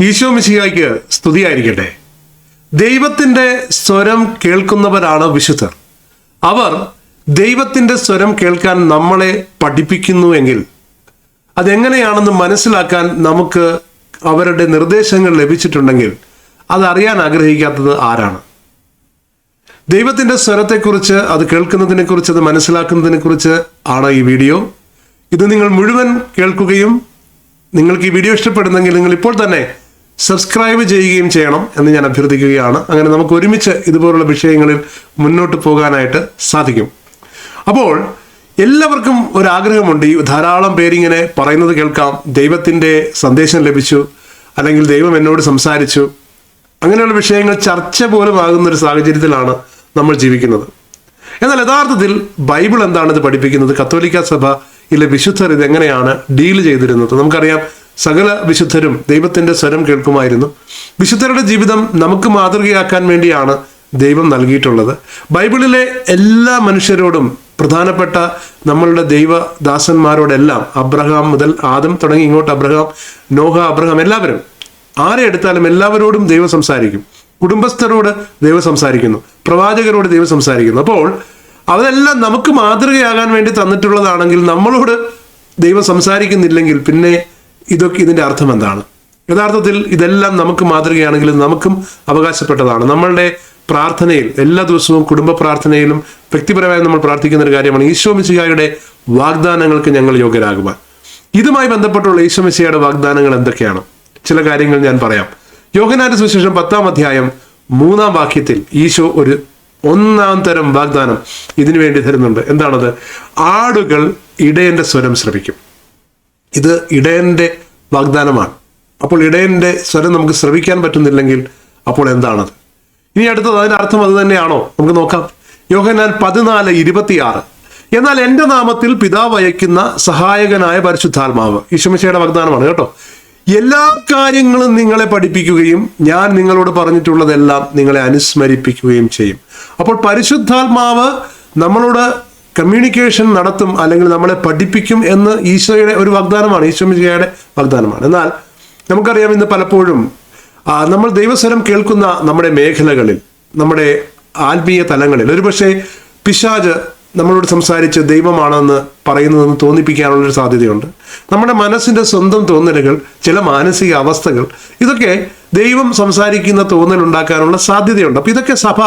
ഈശോ മിശിഹായ്ക്ക് സ്തുതിയായിരിക്കട്ടെ. ദൈവത്തിന്റെ സ്വരം കേൾക്കുന്നവരാണ് വിശുദ്ധർ. അവർ ദൈവത്തിന്റെ സ്വരം കേൾക്കാൻ നമ്മളെ പഠിപ്പിക്കുന്നുവെങ്കിൽ അതെങ്ങനെയാണെന്ന് മനസ്സിലാക്കാൻ നമുക്ക് അവരുടെ നിർദ്ദേശങ്ങൾ ലഭിച്ചിട്ടുണ്ടെങ്കിൽ അതറിയാൻ ആഗ്രഹിക്കാത്തത് ആരാണ്? ദൈവത്തിന്റെ സ്വരത്തെക്കുറിച്ച് അത് കേൾക്കുന്നതിനെ കുറിച്ച് അത് മനസ്സിലാക്കുന്നതിനെക്കുറിച്ച് ആണ് ഈ വീഡിയോ. ഇത് നിങ്ങൾ മുഴുവൻ കേൾക്കുകയും നിങ്ങൾക്ക് ഈ വീഡിയോ ഇഷ്ടപ്പെടുന്നെങ്കിൽ നിങ്ങൾ ഇപ്പോൾ തന്നെ സബ്സ്ക്രൈബ് ചെയ്യുകയും ചെയ്യണം എന്ന് ഞാൻ അഭ്യർത്ഥിക്കുകയാണ്. അങ്ങനെ നമുക്ക് ഒരുമിച്ച് ഇതുപോലുള്ള വിഷയങ്ങളിൽ മുന്നോട്ട് പോകാനായിട്ട് സാധിക്കും. അപ്പോൾ എല്ലാവർക്കും ഒരാഗ്രഹമുണ്ട് ഈ ധാരാളം പേരിങ്ങനെ പറയുന്നത് കേൾക്കാം. ദൈവത്തിന്റെ സന്ദേശം ലഭിച്ചു. അല്ലെങ്കിൽ ദൈവം എന്നോട് സംസാരിച്ചു. അങ്ങനെയുള്ള വിഷയങ്ങൾ ചർച്ച പോലും ആകുന്ന ഒരു സാഹചര്യത്തിലാണ് നമ്മൾ ജീവിക്കുന്നത്. എന്നാൽ യഥാർത്ഥത്തിൽ ബൈബിൾ എന്താണ് ഇത് പഠിപ്പിക്കുന്നത്? കത്തോലിക്ക സഭ ഇല്ല വിശുദ്ധർ ഇത് എങ്ങനെയാണ് ഡീൽ ചെയ്തിരുന്നത്? നമുക്കറിയാം സകല വിശുദ്ധരും ദൈവത്തിന്റെ സ്വരം കേൾക്കുമായിരുന്നു. വിശുദ്ധരുടെ ജീവിതം നമുക്ക് മാതൃകയാക്കാൻ വേണ്ടിയാണ് ദൈവം നൽകിയിട്ടുള്ളത്. ബൈബിളിലെ എല്ലാ മനുഷ്യരോടും പ്രധാനപ്പെട്ട നമ്മളുടെ ദൈവദാസന്മാരോടെല്ലാം അബ്രഹാം മുതൽ ആദം തുടങ്ങി ഇങ്ങോട്ട് അബ്രഹാം നോഹ അബ്രഹാം എല്ലാവരും ആരെ എടുത്താലും എല്ലാവരോടും ദൈവം സംസാരിക്കും. കുടുംബസ്ഥരോട് ദൈവം സംസാരിക്കുന്നു. പ്രവാചകരോട് ദൈവം സംസാരിക്കുന്നു. അപ്പോൾ അവരെല്ലാം നമുക്ക് മാതൃകയാകാൻ വേണ്ടി തന്നിട്ടുള്ളതാണെങ്കിൽ നമ്മളോട് ദൈവം സംസാരിക്കുന്നില്ലെങ്കിൽ പിന്നെ ഇതൊക്കെ ഇതിന്റെ അർത്ഥം എന്താണ്? യഥാർത്ഥത്തിൽ ഇതെല്ലാം നമുക്ക് മാതൃകയാണെങ്കിലും നമുക്കും അവകാശപ്പെട്ടതാണ്. നമ്മളുടെ പ്രാർത്ഥനയിൽ എല്ലാ ദിവസവും കുടുംബ പ്രാർത്ഥനയിലും വ്യക്തിപരമായി നമ്മൾ പ്രാർത്ഥിക്കുന്ന ഒരു കാര്യമാണ് ഈശോ മിശിഹായുടെ വാഗ്ദാനങ്ങൾക്ക് ഞങ്ങൾ യോഗ്യരാകുവാൻ. ഇതുമായി ബന്ധപ്പെട്ടുള്ള ഈശോ മിശിഹായുടെ വാഗ്ദാനങ്ങൾ എന്തൊക്കെയാണ്? ചില കാര്യങ്ങൾ ഞാൻ പറയാം. യോഹനാന്റെ സുവിശേഷം പത്താം അധ്യായം മൂന്നാം വാക്യത്തിൽ ഈശോ ഒരു ഒന്നാം തരം വാഗ്ദാനം ഇതിനു വേണ്ടി തരുന്നുണ്ട്. എന്താണത്? ആടുകൾ ഇടയന്റെ സ്വരം ശ്രമിക്കും ഇത് ഇടയന്റെ വാഗ്ദാനമാണ്. അപ്പോൾ ഇടയന്റെ സ്വരം നമുക്ക് ശ്രവിക്കാൻ പറ്റുന്നില്ലെങ്കിൽ അപ്പോൾ എന്താണത്? ഇനി അടുത്തത് അതിന്റെ അർത്ഥം അത് തന്നെയാണോ? നമുക്ക് നോക്കാം. യോഹന്നാൻ പതിനാല് ഇരുപത്തിയാറ്. എന്നാൽ എന്റെ നാമത്തിൽ പിതാവ് അയക്കുന്ന സഹായകനായ പരിശുദ്ധാത്മാവ് ഈശ്വമിശയുടെ വാഗ്ദാനമാണ് കേട്ടോ. എല്ലാ കാര്യങ്ങളും നിങ്ങളെ പഠിപ്പിക്കുകയും ഞാൻ നിങ്ങളോട് പറഞ്ഞിട്ടുള്ളതെല്ലാം നിങ്ങളെ അനുസ്മരിപ്പിക്കുകയും ചെയ്യും. അപ്പോൾ പരിശുദ്ധാത്മാവ് നമ്മളോട് കമ്മ്യൂണിക്കേഷൻ നടത്തും അല്ലെങ്കിൽ നമ്മളെ പഠിപ്പിക്കും എന്ന് ഈശോയുടെ ഒരു വാഗ്ദാനമാണ് ഈശോമിശയുടെ വാഗ്ദാനമാണ്. എന്നാൽ നമുക്കറിയാം ഇന്ന് പലപ്പോഴും നമ്മൾ ദൈവസ്വരം കേൾക്കുന്ന നമ്മുടെ മേഖലകളിൽ നമ്മുടെ ആത്മീയ തലങ്ങളിൽ ഒരുപക്ഷെ പിശാജ് നമ്മളോട് സംസാരിച്ച് ദൈവമാണെന്ന് പറയുന്നതെന്ന് തോന്നിപ്പിക്കാനുള്ളൊരു സാധ്യതയുണ്ട്. നമ്മുടെ മനസ്സിന്റെ സ്വന്തം തോന്നലുകൾ ചില മാനസിക അവസ്ഥകൾ ഇതൊക്കെ ദൈവം സംസാരിക്കുന്ന തോന്നൽ ഉണ്ടാക്കാനുള്ള സാധ്യതയുണ്ട്. അപ്പോൾ ഇതൊക്കെ സഭ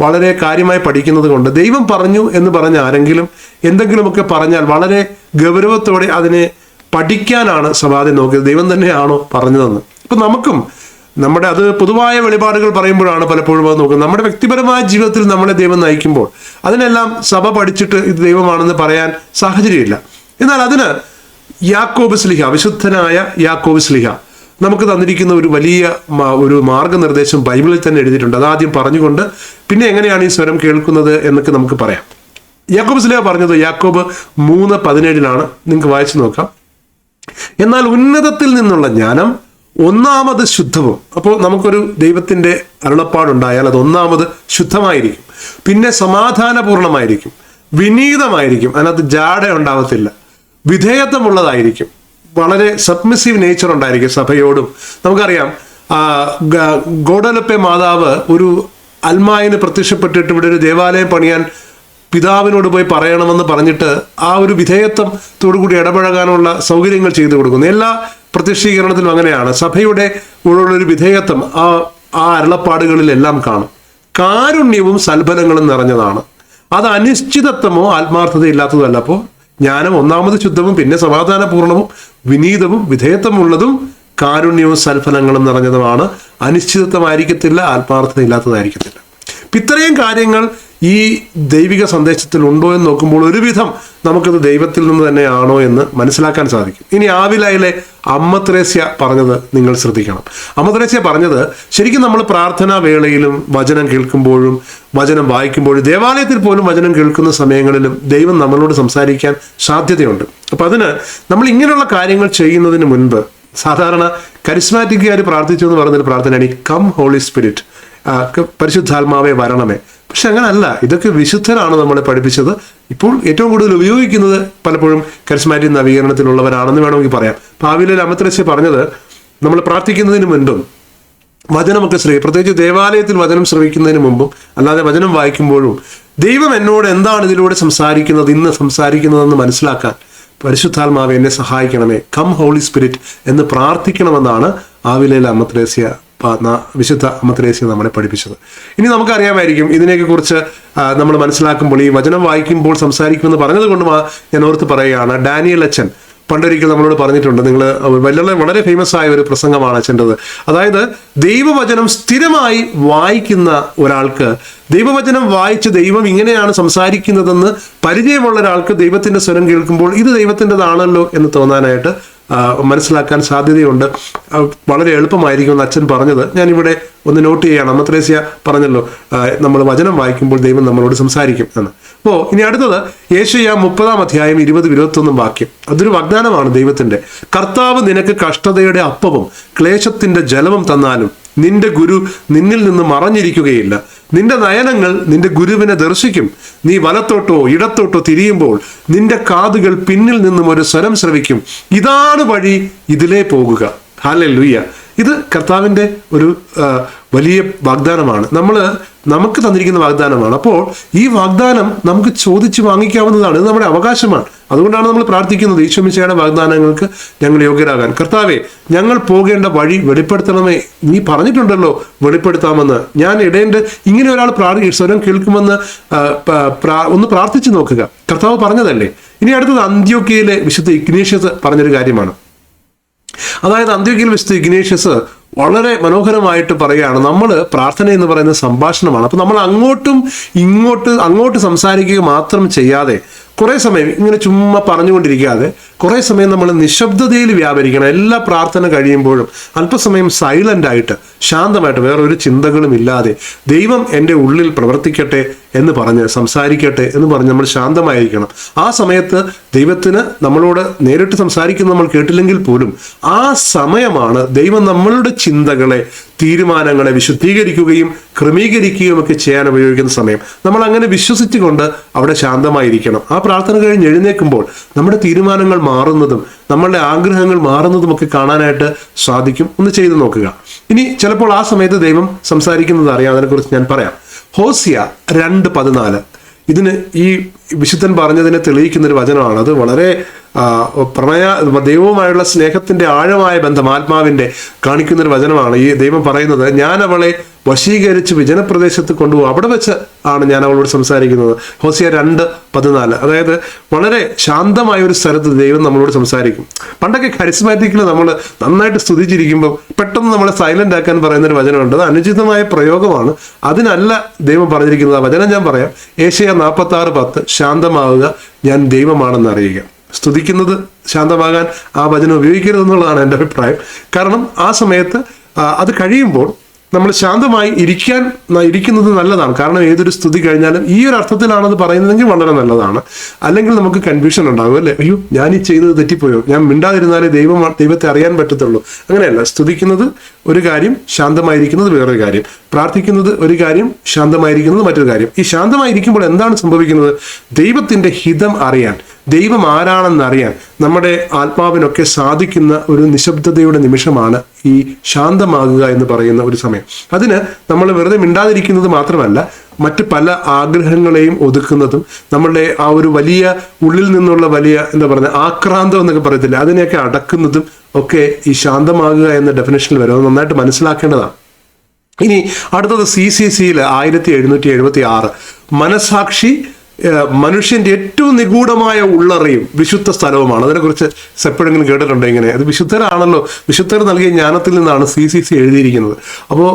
വളരെ കാര്യമായി പഠിക്കുന്നത് കൊണ്ട് ദൈവം പറഞ്ഞു എന്ന് പറഞ്ഞ ആരെങ്കിലും എന്തെങ്കിലുമൊക്കെ പറഞ്ഞാൽ വളരെ ഗൗരവത്തോടെ അതിനെ പഠിക്കാനാണ് സമാധി നോക്കിയത്. ദൈവം തന്നെയാണോ പറഞ്ഞതെന്ന്. ഇപ്പം നമുക്കും നമ്മുടെ അത് പൊതുവായ വെളിപാടുകൾ പറയുമ്പോഴാണ് പലപ്പോഴും അത് നോക്കുന്നത്. നമ്മുടെ വ്യക്തിപരമായ ജീവിതത്തിൽ നമ്മളെ ദൈവം നയിക്കുമ്പോൾ അതിനെല്ലാം സഭ പഠിച്ചിട്ട് ഇത് ദൈവമാണെന്ന് പറയാൻ സാഹചര്യമില്ല. എന്നാൽ അതിന് യാക്കോബ് സ്ലിഹ വിശുദ്ധനായ യാക്കോബ് സ്ലിഹ നമുക്ക് തന്നിരിക്കുന്ന ഒരു വലിയ ഒരു മാർഗനിർദ്ദേശം ബൈബിളിൽ തന്നെ എഴുതിയിട്ടുണ്ട്. അതാദ്യം പറഞ്ഞുകൊണ്ട് പിന്നെ എങ്ങനെയാണ് ഈ സ്വരം കേൾക്കുന്നത് എന്നൊക്കെ നമുക്ക് പറയാം. യാക്കോബ് സ്ലിഹ പറഞ്ഞത് യാക്കോബ് മൂന്ന് പതിനേഴിലാണ്. നിങ്ങൾക്ക് വായിച്ചു നോക്കാം. എന്നാൽ ഉന്നതത്തിൽ നിന്നുള്ള ജ്ഞാനം ഒന്നാമത് ശുദ്ധവും. അപ്പോൾ നമുക്കൊരു ദൈവത്തിന്റെ അരുളപ്പാടുണ്ടായാൽ അത് ഒന്നാമത് ശുദ്ധമായിരിക്കും. പിന്നെ സമാധാനപൂർണമായിരിക്കും. വിനീതമായിരിക്കും. അതിനകത്ത് ജാട ഉണ്ടാവത്തില്ല. വിധേയത്വമുള്ളതായിരിക്കും. വളരെ സബ്മിസീവ് നേച്ചർ ഉണ്ടായിരിക്കും സഭയോടും. നമുക്കറിയാം ഗോഡലപ്പെ മാതാവ് ഒരു അൽമായിന് പ്രത്യക്ഷപ്പെട്ടിട്ട് ഇവിടെ ഒരു ദേവാലയം പണിയാൻ പിതാവിനോട് പോയി പറയണമെന്ന് പറഞ്ഞിട്ട് ആ ഒരു വിധേയത്വത്തോടു കൂടി ഇടപഴകാനുള്ള സൗകര്യങ്ങൾ ചെയ്തു കൊടുക്കുന്നു. എല്ലാ പ്രത്യക്ഷീകരണത്തിലും അങ്ങനെയാണ്. സഭയുടെ ഒരു വിധേയത്വം ആ ആ അരുളപ്പാടുകളിലെല്ലാം കാണും. കാരുണ്യവും സൽഫലങ്ങളും നിറഞ്ഞതാണ്. അത് അനിശ്ചിതത്വമോ ആത്മാർത്ഥത ഇല്ലാത്തതല്ല അപ്പോൾ ജ്ഞാനം ഒന്നാമത് ശുദ്ധവും പിന്നെ സമാധാനപൂർണവും വിനീതവും വിധേയത്വമുള്ളതും കാരുണ്യവും സൽഫലങ്ങളും നിറഞ്ഞതുമാണ്. അനിശ്ചിതത്വമായിരിക്കത്തില്ല ആത്മാർത്ഥത ഇല്ലാത്തതായിരിക്കത്തില്ല ഇത്രയും കാര്യങ്ങൾ ഈ ദൈവിക സന്ദേശത്തിൽ ഉണ്ടോ എന്ന് നോക്കുമ്പോൾ ഒരുവിധം നമുക്കത് ദൈവത്തിൽ നിന്ന് തന്നെയാണോ എന്ന് മനസ്സിലാക്കാൻ സാധിക്കും. ഇനി ആവിലയിലെ അമ്മ ത്രേസ്യ പറഞ്ഞത് നിങ്ങൾ ശ്രദ്ധിക്കണം. അമ്മ ത്രേസ്യ പറഞ്ഞത് ശരിക്കും നമ്മൾ പ്രാർത്ഥനാ വേളയിലും വചനം കേൾക്കുമ്പോഴും വചനം വായിക്കുമ്പോഴും ദേവാലയത്തിൽ പോലും വചനം കേൾക്കുന്ന സമയങ്ങളിലും ദൈവം നമ്മളോട് സംസാരിക്കാൻ സാധ്യതയുണ്ട്. അപ്പം അതിന് നമ്മൾ ഇങ്ങനെയുള്ള കാര്യങ്ങൾ ചെയ്യുന്നതിന് മുൻപ് സാധാരണ കരിസ്മാറ്റിക്കുകാർ പ്രാർത്ഥിച്ചു എന്ന് പറഞ്ഞൊരു പ്രാർത്ഥനയാണ് ഈ കം ഹോളി സ്പിരിറ്റ്. പരിശുദ്ധാത്മാവെ വരണമേ. പക്ഷെ അങ്ങനല്ല. ഇതൊക്കെ വിശുദ്ധരാണ് നമ്മളെ പഠിപ്പിച്ചത്. ഇപ്പോൾ ഏറ്റവും കൂടുതൽ ഉപയോഗിക്കുന്നത് പലപ്പോഴും കരിസ്മാറ്റിക് നവീകരണത്തിലുള്ളവരാണെന്ന് വേണമെങ്കിൽ പറയാം. ഭാവിയിലെ അമത്രശ്യ പറഞ്ഞത് നമ്മൾ പ്രാർത്ഥിക്കുന്നതിന് മുൻപും വചനമൊക്കെ ശ്രമിക്കും പ്രത്യേകിച്ച് ദേവാലയത്തിൽ വചനം ശ്രമിക്കുന്നതിന് മുമ്പും അല്ലാതെ വചനം വായിക്കുമ്പോഴും ദൈവം എന്നോട് എന്താണ് ഇതിലൂടെ സംസാരിക്കുന്നത് ഇന്ന് സംസാരിക്കുന്നതെന്ന് മനസ്സിലാക്കാൻ പരിശുദ്ധാത്മാവ് എന്നെ സഹായിക്കണമേ. കം ഹോളി സ്പിരിറ്റ് എന്ന് പ്രാർത്ഥിക്കണമെന്നാണ് ആവിലയിലെ അമ്മത്രേസ്യ വിശുദ്ധ അമ്മത്രേസ്യ നമ്മളെ പഠിപ്പിച്ചത്. ഇനി നമുക്കറിയാമായിരിക്കും ഇതിനെയൊക്കെ കുറിച്ച് നമ്മൾ മനസ്സിലാക്കുമ്പോൾ ഈ വചനം വായിക്കുമ്പോൾ സംസാരിക്കുമെന്ന് പറഞ്ഞത് കൊണ്ട് മാ- ഞാൻ ഓർത്ത് പറയുകയാണ്. ഡാനിയൽ അച്ഛൻ പണ്ടൊരിക്കൽ നമ്മളോട് പറഞ്ഞിട്ടുണ്ട് നിങ്ങൾ വളരെ വളരെ ഫേമസ് ആയ ഒരു പ്രസംഗമാണ് അച്ഛന്റെത് അതായത് ദൈവവചനം സ്ഥിരമായി വായിക്കുന്ന ഒരാൾക്ക് ദൈവവചനം വായിച്ച് ദൈവം ഇങ്ങനെയാണ് സംസാരിക്കുന്നതെന്ന് പരിചയമുള്ള ഒരാൾക്ക് ദൈവത്തിന്റെ സ്വരം കേൾക്കുമ്പോൾ ഇത് ദൈവത്തിന്റെതാണല്ലോ എന്ന് തോന്നാനായിട്ട് മനസ്സിലാക്കാൻ സാധ്യതയുണ്ട്. വളരെ എളുപ്പമായിരിക്കും എന്ന് അച്ഛൻ പറഞ്ഞത്. ഞാനിവിടെ ഒന്ന് നോട്ട് ചെയ്യാണ്. അമ്മത്രേസ്യ പറഞ്ഞല്ലോ നമ്മൾ വചനം വായിക്കുമ്പോൾ ദൈവം നമ്മളോട് സംസാരിക്കും എന്ന്. അപ്പോൾ ഇനി അടുത്തത് യേശയ്യ മുപ്പതാം അധ്യായം ഇരുപത് ഇരുപത്തൊന്നും വാക്യം. അതൊരു വാഗ്ദാനമാണ് ദൈവത്തിന്റെ കർത്താവ് നിനക്ക് കഷ്ടതയുടെ അപ്പവും ക്ലേശത്തിന്റെ ജലവും തന്നാലും നിന്റെ ഗുരു നിന്നിൽ നിന്ന് മറഞ്ഞിരിക്കുകയില്ല. നിന്റെ നയനങ്ങൾ നിന്റെ ഗുരുവിനെ ദർശിക്കും. നീ വലത്തോട്ടോ ഇടത്തോട്ടോ തിരിയുമ്പോൾ നിന്റെ കാതുകൾ പിന്നിൽ നിന്നും ഒരു സ്വരം ശ്രവിക്കും. ഇതാണ് വഴി ഇതിലേ പോകുക. ഹാലൂയ്യ ഇത് കർത്താവിന്റെ ഒരു വലിയ വാഗ്ദാനമാണ്. നമ്മൾ നമുക്ക് തന്നിരിക്കുന്ന വാഗ്ദാനമാണ്. അപ്പോൾ ഈ വാഗ്ദാനം നമുക്ക് ചോദിച്ച് വാങ്ങിക്കാവുന്നതാണ്. ഇത് നമ്മുടെ അവകാശമാണ്. അതുകൊണ്ടാണ് നമ്മൾ പ്രാർത്ഥിക്കുന്നത് ഈശ്വമിച്ചയുടെ വാഗ്ദാനങ്ങൾക്ക് ഞങ്ങൾ യോഗ്യരാകാൻ. കർത്താവെ ഞങ്ങൾ പോകേണ്ട വഴി വെളിപ്പെടുത്തണമേ. നീ പറഞ്ഞിട്ടുണ്ടല്ലോ വെളിപ്പെടുത്താമെന്ന്. ഞാൻ ഇടേണ്ട ഇങ്ങനെ ഒരാൾ പ്രാർത്ഥി സ്വരം കേൾക്കുമെന്ന് ഒന്ന് പ്രാർത്ഥിച്ചു നോക്കുക. കർത്താവ് പറഞ്ഞതല്ലേ? ഇനി അടുത്തത് അന്ത്യോക്കയിലെ വിശുദ്ധ ഇഗ്നേഷ്യസ് പറഞ്ഞൊരു കാര്യമാണ്. അതായത് അന്ത്യോക്കയിൽ വിശുദ്ധ ഇഗ്നേഷ്യസ് വളരെ മനോഹരമായിട്ട് പറയുകയാണ് നമ്മൾ പ്രാർത്ഥന എന്ന് പറയുന്ന സംഭാഷണമാണ്. അപ്പോൾ നമ്മൾ അങ്ങോട്ടും ഇങ്ങോട്ട് അങ്ങോട്ട് സംസാരിക്കുക മാത്രം ചെയ്യാതെ കുറേ സമയം ഇങ്ങനെ ചുമ്മാ പറഞ്ഞുകൊണ്ടിരിക്കാതെ കുറേ സമയം നമ്മൾ നിശബ്ദതയിൽ വ്യാപരിക്കണം. എല്ലാ പ്രാർത്ഥന കഴിയുമ്പോഴും അല്പസമയം സൈലന്റ് ആയിട്ട് ശാന്തമായിട്ട് വേറൊരു ചിന്തകളും ഇല്ലാതെ ദൈവം എന്റെ ഉള്ളിൽ പ്രവർത്തിക്കട്ടെ എന്ന് പറഞ്ഞ് സംസാരിക്കട്ടെ എന്ന് പറഞ്ഞ് നമ്മൾ ശാന്തമായിരിക്കണം. ആ സമയത്ത് ദൈവത്തിന് നമ്മളോട് നേരിട്ട് സംസാരിക്കുന്ന നമ്മൾ കേട്ടില്ലെങ്കിൽ പോലും ആ സമയമാണ് ദൈവം നമ്മളുടെ ചിന്തകളെ തീരുമാനങ്ങളെ വിശുദ്ധീകരിക്കുകയും ക്രമീകരിക്കുകയും ഒക്കെ ചെയ്യാൻ ഉപയോഗിക്കുന്ന സമയം. നമ്മൾ അങ്ങനെ വിശ്വസിച്ചുകൊണ്ട് അവിടെ ശാന്തമായിരിക്കണം. ആ പ്രാർത്ഥന കഴിഞ്ഞ് എഴുന്നേൽക്കുമ്പോൾ നമ്മുടെ തീരുമാനങ്ങൾ മാറുന്നതും നമ്മളുടെ ആഗ്രഹങ്ങൾ മാറുന്നതും ഒക്കെ കാണാനായിട്ട് സാധിക്കും. ഒന്ന് ചെയ്തു നോക്കുക. ഇനി ചിലപ്പോൾ ആ സമയത്ത് ദൈവം സംസാരിക്കുന്നത് അറിയാം അതിനെക്കുറിച്ച് ഞാൻ പറയാം. ഹോസിയ രണ്ട് പതിനാല്. ഇതിന് ഈ വിശുദ്ധൻ പറഞ്ഞതിനെ തെളിയിക്കുന്ന ഒരു വചനമാണ്. അത് വളരെ പ്രണയ ദൈവവുമായുള്ള സ്നേഹത്തിന്റെ ആഴമായ ബന്ധം ആത്മാവിന്റെ കാണിക്കുന്ന ഒരു വചനമാണ്. ഈ ദൈവം പറയുന്നത് ഞാൻ അവളെ വശീകരിച്ച് വിജനപ്രദേശത്ത് കൊണ്ടുപോകും. അവിടെ വെച്ച് ആണ് ഞാൻ അവളോട് സംസാരിക്കുന്നത്. ഹോസിയ രണ്ട് പതിനാല്. അതായത് വളരെ ശാന്തമായ ഒരു സ്ഥലത്ത് ദൈവം നമ്മളോട് സംസാരിക്കും. പണ്ടൊക്കെ കരിസ്മാറ്റിക്കിൽ നമ്മൾ നന്നായിട്ട് സ്തുതിച്ചിരിക്കുമ്പോൾ പെട്ടെന്ന് നമ്മളെ സൈലന്റ് ആക്കാൻ പറയുന്ന ഒരു വചനമുണ്ട്. അത് അനുചിതമായ പ്രയോഗമാണ്. അതിനല്ല ദൈവം പറഞ്ഞിരിക്കുന്നത്. ആ വചനം ഞാൻ പറയാം. ഏഷ്യ നാൽപ്പത്തി ആറ് പത്ത് ശാന്തമാവുക ഞാൻ ദൈവമാണെന്ന് അറിയുക. സ്തുതിക്കുന്നത് ശാന്തമാകാൻ ആ വചനം ഉപയോഗിക്കരുതെന്നുള്ളതാണ് എന്റെ അഭിപ്രായം. കാരണം ആ സമയത്ത് അത് കഴിയുമ്പോൾ നമ്മൾ ശാന്തമായി ഇരിക്കാൻ ഇരിക്കുന്നത് നല്ലതാണ്. കാരണം ഏതൊരു സ്തുതി കഴിഞ്ഞാലും ഈ ഒരു അർത്ഥത്തിലാണത് പറയുന്നതെങ്കിൽ വളരെ നല്ലതാണ്. അല്ലെങ്കിൽ നമുക്ക് കൺഫ്യൂഷൻ ഉണ്ടാകും അല്ലേ? അയ്യോ ഞാൻ ഈ ചെയ്തത് തെറ്റിപ്പോയോ? ഞാൻ മിണ്ടാതിരുന്നാലേ ദൈവം ദൈവത്തെ അറിയാൻ പറ്റത്തുള്ളൂ. അങ്ങനെയല്ല. സ്തുതിക്കുന്നത് ഒരു കാര്യം ശാന്തമായിരിക്കുന്നത് വേറൊരു കാര്യം. പ്രാർത്ഥിക്കുന്നത് ഒരു കാര്യം ശാന്തമായിരിക്കുന്നത് മറ്റൊരു കാര്യം. ഈ ശാന്തമായിരിക്കുമ്പോൾ എന്താണ് സംഭവിക്കുന്നത്? ദൈവത്തിന്റെ ഹിതം അറിയാൻ ദൈവം ആരാണെന്ന് അറിയാൻ നമ്മുടെ ആത്മാവിനൊക്കെ സാധിക്കുന്ന ഒരു നിശബ്ദതയുടെ നിമിഷമാണ് ഈ ശാന്തമാകുക എന്ന് പറയുന്ന ഒരു സമയം. അതിന് നമ്മൾ വെറുതെ മിണ്ടാതിരിക്കുന്നത് മാത്രമല്ല മറ്റ് പല ആഗ്രഹങ്ങളെയും ഒതുക്കുന്നതും നമ്മളുടെ ആ ഒരു വലിയ ഉള്ളിൽ നിന്നുള്ള വലിയ എന്താ പറയുക ആക്രാന്തം എന്നൊക്കെ പറയത്തില്ല അതിനെയൊക്കെ അടക്കുന്നതും ഒക്കെ ഈ ശാന്തമാകുക എന്ന ഡെഫിനേഷനിൽ വരും നന്നായിട്ട് മനസ്സിലാക്കേണ്ടതാണ്. ഇനി അടുത്തത് സി സി സിയിൽ ആയിരത്തി എഴുന്നൂറ്റി എഴുപത്തി ആറ് മനസാക്ഷി മനുഷ്യന്റെ ഏറ്റവും നിഗൂഢമായ ഉള്ളറിയും വിശുദ്ധ സ്ഥലവുമാണ്. അതിനെക്കുറിച്ച് എപ്പോഴെങ്കിലും കേട്ടിട്ടുണ്ടോ ഇങ്ങനെ? അത് വിശുദ്ധരാണല്ലോ. വിശുദ്ധർ നൽകിയ ജ്ഞാനത്തിൽ നിന്നാണ് സി സി സി എഴുതിയിരിക്കുന്നത്. അപ്പോൾ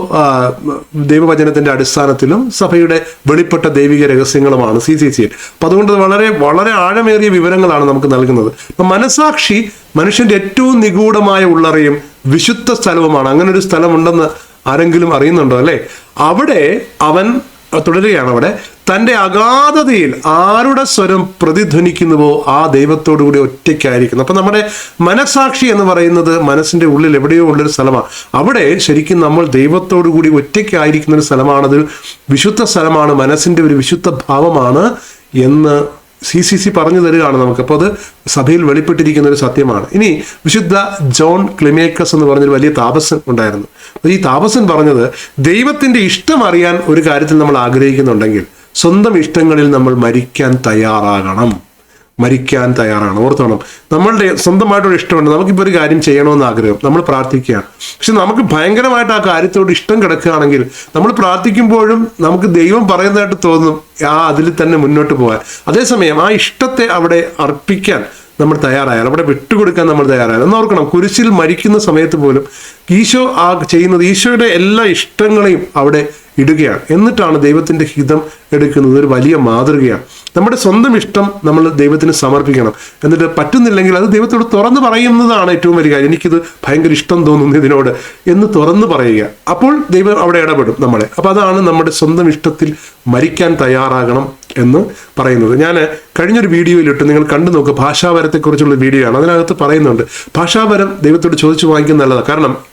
ദൈവവചനത്തിന്റെ അടിസ്ഥാനത്തിലും സഭയുടെ വെളിപ്പെട്ട ദൈവിക രഹസ്യങ്ങളുമാണ് സി സി സിയിൽ അപ്പം അതുകൊണ്ട് വളരെ വളരെ ആഴമേറിയ വിവരങ്ങളാണ് നമുക്ക് നൽകുന്നത്. അപ്പം മനസാക്ഷി മനുഷ്യന്റെ ഏറ്റവും നിഗൂഢമായ ഉള്ളറിയും വിശുദ്ധ സ്ഥലവുമാണ്. അങ്ങനെ ഒരു സ്ഥലമുണ്ടെന്ന് ആരെങ്കിലും അറിയുന്നുണ്ടോ അല്ലേ? അവിടെ അവൻ തുടരുകയാണ് അവിടെ തന്റെ അഗാധതയിൽ ആരുടെ സ്വരം പ്രതിധ്വനിക്കുന്നുവോ ആ ദൈവത്തോടു കൂടി ഒറ്റയ്ക്കായിരിക്കുന്നു. അപ്പം നമ്മുടെ മനസാക്ഷി എന്ന് പറയുന്നത് മനസ്സിന്റെ ഉള്ളിൽ എവിടെയോ ഉള്ളൊരു സ്ഥലമാണ്. അവിടെ ശരിക്കും നമ്മൾ ദൈവത്തോടു കൂടി ഒറ്റയ്ക്കായിരിക്കുന്ന ഒരു സ്ഥലമാണത് വിശുദ്ധ സ്ഥലമാണ്. മനസ്സിന്റെ ഒരു വിശുദ്ധ ഭാവമാണ് എന്ന് സി സി സി പറഞ്ഞു തരികയാണ് നമുക്ക്. അപ്പോൾ അത് സഭയിൽ വെളിപ്പെട്ടിരിക്കുന്ന ഒരു സത്യമാണ്. ഇനി വിശുദ്ധ ജോൺ ക്ലിമേക്കസ് എന്ന് പറഞ്ഞൊരു വലിയ താപസൻ ഉണ്ടായിരുന്നു. ഈ താപസൻ പറഞ്ഞത് ദൈവത്തിന്റെ ഇഷ്ടം അറിയാൻ ഒരു കാര്യത്തിൽ നമ്മൾ ആഗ്രഹിക്കുന്നുണ്ടെങ്കിൽ സ്വന്തം ഇഷ്ടങ്ങളിൽ നമ്മൾ മരിക്കാൻ തയ്യാറാകണം. മരിക്കാൻ തയ്യാറാണ് ഓർത്തോണം. നമ്മളുടെ സ്വന്തമായിട്ടൊരു ഇഷ്ടമുണ്ട്. നമുക്കിപ്പോൾ ഒരു കാര്യം ചെയ്യണമെന്ന് ആഗ്രഹം. നമ്മൾ പ്രാർത്ഥിക്കുകയാണ്. പക്ഷെ നമുക്ക് ഭയങ്കരമായിട്ട് ആ കാര്യത്തോട് ഇഷ്ടം കിടക്കുകയാണെങ്കിൽ നമ്മൾ പ്രാർത്ഥിക്കുമ്പോഴും നമുക്ക് ദൈവം പറയുന്നതായിട്ട് തോന്നും ആ അതിൽ തന്നെ മുന്നോട്ട് പോകാൻ. അതേസമയം ആ ഇഷ്ടത്തെ അവിടെ അർപ്പിക്കാൻ നമ്മൾ തയ്യാറായാൽ അവിടെ വിട്ടുകൊടുക്കാൻ നമ്മൾ തയ്യാറായാൽ എന്ന് ഓർക്കണം കുരിശിൽ മരിക്കുന്ന സമയത്ത് പോലും ഈശോ ആ ചെയ്യുന്നത് ഈശോയുടെ എല്ലാ ഇഷ്ടങ്ങളെയും അവിടെ ഇടുകയാണ്. എന്നിട്ടാണ് ദൈവത്തിന്റെ ഹിതം എടുക്കുന്നത്. ഒരു വലിയ മാതൃകയാണ്. നമ്മുടെ സ്വന്തം ഇഷ്ടം നമ്മൾ ദൈവത്തിന് സമർപ്പിക്കണം. എന്നിട്ട് പറ്റുന്നില്ലെങ്കിൽ അത് ദൈവത്തോട് തുറന്നു പറയുന്നതാണ് ഏറ്റവും വലിയ കാര്യം. എനിക്കിത് ഭയങ്കര ഇഷ്ടം തോന്നുന്നു ഇതിനോട് എന്ന് തുറന്നു പറയുക. അപ്പോൾ ദൈവം അവിടെ ഇടപെടും നമ്മളെ. അപ്പൊ അതാണ് നമ്മുടെ സ്വന്തം ഇഷ്ടത്തിൽ മരിക്കാൻ തയ്യാറാകണം എന്ന് പറയുന്നത്. ഞാൻ കഴിഞ്ഞൊരു വീഡിയോയിലിട്ട് നിങ്ങൾ കണ്ടു നോക്കുക ഭാഷാപരത്തെക്കുറിച്ചുള്ള വീഡിയോ ആണ് അതിനകത്ത് പറയുന്നുണ്ട് ഭാഷാപരം ദൈവത്തോട് ചോദിച്ചു വാങ്ങിക്കുന്നത് നല്ലതാണ് കാരണം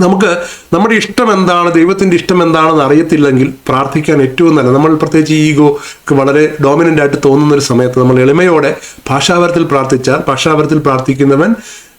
നമുക്ക് നമ്മുടെ ഇഷ്ടം എന്താണ് ദൈവത്തിന്റെ ഇഷ്ടം എന്താണെന്ന് അറിയത്തില്ലെങ്കിൽ പ്രാർത്ഥിക്കാൻ ഏറ്റവും നല്ല നമ്മൾ പ്രത്യേകിച്ച് ഈഗോക്ക് വളരെ ഡോമിനന്റ് ആയിട്ട് തോന്നുന്ന ഒരു സമയത്ത് നമ്മൾ എളിമയോടെ ഭാഷാവരത്തിൽ പ്രാർത്ഥിച്ചാൽ ഭാഷാവരത്തിൽ പ്രാർത്ഥിക്കുന്നവൻ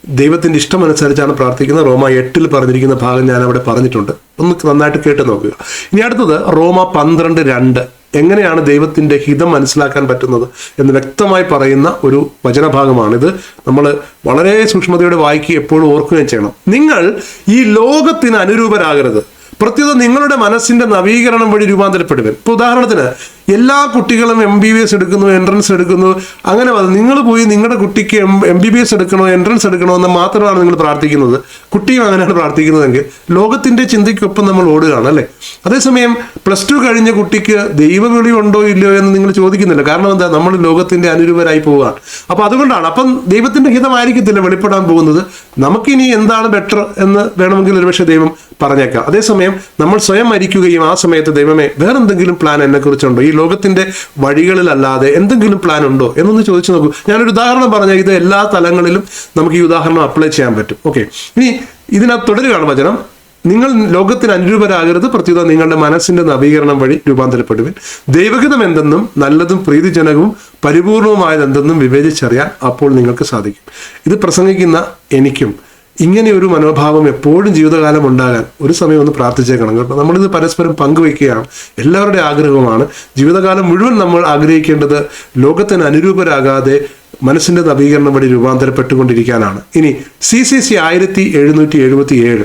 ദൈവത്തിന്റെ ഇഷ്ടം അനുസരിച്ചാണ് പ്രാർത്ഥിക്കുന്നത്. റോമ എട്ടിൽ പറഞ്ഞിരിക്കുന്ന ഭാഗം ഞാൻ അവിടെ പറഞ്ഞിട്ടുണ്ട്. ഒന്ന് നന്നായിട്ട് കേട്ട് നോക്കുക. ഇനി അടുത്തത് റോമ പന്ത്രണ്ട് രണ്ട്. എങ്ങനെയാണ് ദൈവത്തിന്റെ ഹിതം മനസ്സിലാക്കാൻ പറ്റുന്നത് എന്ന് വ്യക്തമായി പറയുന്ന ഒരു വചനഭാഗമാണിത്. നമ്മൾ വളരെ സൂക്ഷ്മതയോടെ വായിക്കുക എപ്പോഴും ഓർക്കുകയും ചെയ്യണം. നിങ്ങൾ ഈ ലോകത്തിന് അനുരൂപരാകരുത്. പ്രത്യേകത നിങ്ങളുടെ മനസ്സിന്റെ നവീകരണം വഴി രൂപാന്തരപ്പെടുവൻ. ഇപ്പൊ ഉദാഹരണത്തിന് എല്ലാ കുട്ടികളും എം ബി ബി എസ് എടുക്കുന്നു എൻട്രൻസ് എടുക്കുന്നു. അങ്ങനെ നിങ്ങൾ പോയി നിങ്ങളുടെ കുട്ടിക്ക് M M B B S എടുക്കണോ എൻട്രൻസ് എടുക്കണോ എന്ന് മാത്രമാണ് നിങ്ങൾ പ്രാർത്ഥിക്കുന്നത്. കുട്ടിയും അങ്ങനെയാണ് പ്രാർത്ഥിക്കുന്നതെങ്കിൽ ലോകത്തിന്റെ ചിന്തയ്ക്കൊപ്പം നമ്മൾ ഓടുകയാണ് അല്ലേ? അതേസമയം പ്ലസ് ടു കഴിഞ്ഞ കുട്ടിക്ക് ദൈവവിളി ഉണ്ടോ ഇല്ലയോ എന്ന് നിങ്ങൾ ചോദിക്കുന്നില്ല. കാരണം എന്താ? നമ്മൾ ലോകത്തിന്റെ അനുരൂപരായി പോവുകയാണ്. അപ്പോൾ അതുകൊണ്ടാണ് അപ്പം ദൈവത്തിന്റെ ഹിതമായിരിക്കത്തില്ല വെളിപ്പെടാൻ പോകുന്നത്. നമുക്കിനി എന്താണ് ബെറ്റർ എന്ന് വേണമെങ്കിൽ ഒരുപക്ഷെ ദൈവം പറഞ്ഞേക്കാം. അതേസമയം നമ്മൾ സ്വയം മരിക്കുകയും ആ സമയത്ത് ദൈവമേ വേറെന്തെങ്കിലും പ്ലാൻ എന്നെക്കുറിച്ചുണ്ടോ? ഈ ലോകത്തിന്റെ വഴികളിലല്ലാതെ എന്തെങ്കിലും പ്ലാൻ ഉണ്ടോ എന്നൊന്ന് ചോദിച്ചു നോക്കൂ. ഞാനൊരു ഉദാഹരണം പറഞ്ഞാൽ ഇത് എല്ലാ തലങ്ങളിലും നമുക്ക് ഈ ഉദാഹരണം അപ്ലൈ ചെയ്യാൻ പറ്റും. ഓക്കെ ഇനി ഇതിനകത്ത് തുടരുകയാണ് വചനം. നിങ്ങൾ ലോകത്തിന് അനുരൂപരാകരുത്. പ്രത്യുത നിങ്ങളുടെ മനസ്സിന്റെ നവീകരണം വഴി രൂപാന്തരപ്പെടുവിൻ. ദൈവഹിതം എന്തെന്നും നല്ലതും പ്രീതിജനകവും പരിപൂർണവുമായത് എന്തെന്നും വിവേചിച്ചറിയാൻ അപ്പോൾ നിങ്ങൾക്ക് സാധിക്കും. ഇത് പ്രസംഗിക്കുന്ന എനിക്കും ഇങ്ങനെ ഒരു മനോഭാവം എപ്പോഴും ജീവിതകാലം ഉണ്ടാകാൻ ഒരു സമയം ഒന്ന് പ്രാർത്ഥിച്ചേക്കണം കേട്ടോ. നമ്മളിത് പരസ്പരം പങ്കുവയ്ക്കുകയാണ്. എല്ലാവരുടെ ആഗ്രഹവുമാണ്. ജീവിതകാലം മുഴുവൻ നമ്മൾ ആഗ്രഹിക്കേണ്ടത് ലോകത്തിന് അനുരൂപരാകാതെ മനസ്സിന്റെ നവീകരണം വഴി രൂപാന്തരപ്പെട്ടുകൊണ്ടിരിക്കാനാണ്. ഇനി സി സി സി ആയിരത്തി എഴുന്നൂറ്റി എഴുപത്തി ഏഴ്